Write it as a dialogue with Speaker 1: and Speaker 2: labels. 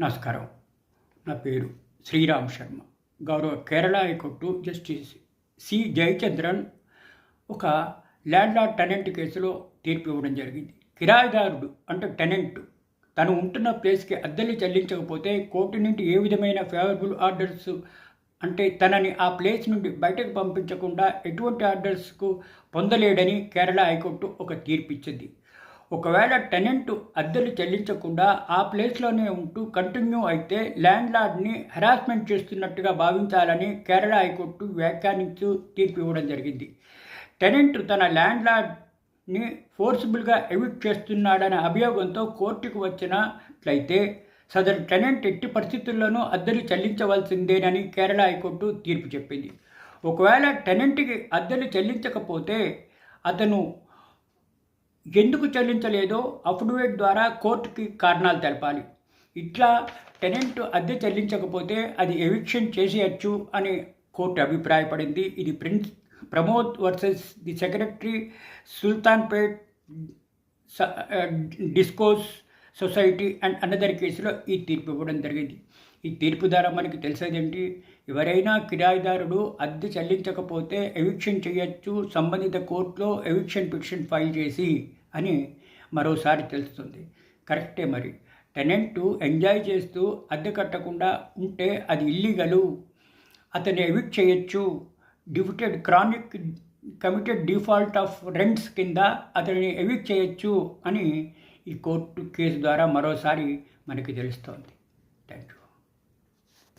Speaker 1: నమస్కారం. నా పేరు శ్రీరామ్ శర్మ. గౌరవ Kerala high court justice C. Jayachandran ఒక ల్యాండ్ లార్డ్ టెనెంట్ కేసులో తీర్పు ఇవ్వడం జరిగింది. కిరాయిదారుడు అంటే టెనెంట్. తను ఉంటున్న ప్లేస్కి అద్దెలు చెల్లించకపోతే కోర్టు నుండి ఏ విధమైన ఫేవరబుల్ ఆర్డర్స్ అంటే తనని ఆ ప్లేస్ నుండి బయటకు పంపించకుండా ఎటువంటి ఆర్డర్స్కు పొందలేడని కేరళ హైకోర్టు ఒక తీర్పు ఇచ్చింది ఒకవేళ టెనెంట్ అద్దెలు చెల్లించకుండా ఆ ప్లేస్లోనే ఉంటూ కంటిన్యూ అయితే ల్యాండ్ లార్డ్ని హెరాస్మెంట్ చేస్తున్నట్టుగా భావించాలని కేరళ హైకోర్టు వ్యాఖ్యానించు తీర్పు ఇవ్వడం జరిగింది. టెనెంట్ తన ల్యాండ్ లార్డ్ని ఫోర్సిబుల్గా ఎవిక్ట్ చేస్తున్నాడనే అభియోగంతో కోర్టుకు వచ్చినట్లయితే సదరు టెనెంట్ ఎట్టి పరిస్థితుల్లోనూ అద్దెలు చెల్లించవలసిందేనని కేరళ హైకోర్టు తీర్పు చెప్పింది. ఒకవేళ టెనెంట్కి అద్దెలు చెల్లించకపోతే అతను ఎందుకు చెల్లించలేదో అఫిడవిట్ ద్వారా కోర్టుకి కారణాలు తెలపాలి. ఇట్లా టెనెంట్ అద్దె చెల్లించకపోతే అది ఎవిక్షన్ చేసేయచ్చు అని కోర్టు అభిప్రాయపడింది. ఇది prince Pramod versus the secretary Sultanpet discos society and another కేసులో ఈ తీర్పు ఇవ్వడం జరిగింది. ఈ తీర్పు ద్వారా మనకి తెలిసేదేంటి? ఎవరైనా కిరాయిదారుడు అద్దె చెల్లించకపోతే ఎవిక్షన్ చేయొచ్చు సంబంధిత కోర్టులో ఎవిక్షన్ పిటిషన్ ఫైల్ చేసి అని మరోసారి తెలుస్తుంది. కరెక్టే మరి. టెనెంట్ ఎంజాయ్ చేస్తూ అద్దె కట్టకుండా ఉంటే అది ఇల్లీగలు. అతన్ని ఎవిక్ట్ చేయొచ్చు. Defeated chronic committed default of rents కింద అతనిని ఎవిక్ట్ చేయొచ్చు అని ఈ కోర్టు కేసు ద్వారా మరోసారి మనకి తెలుస్తోంది. Thank you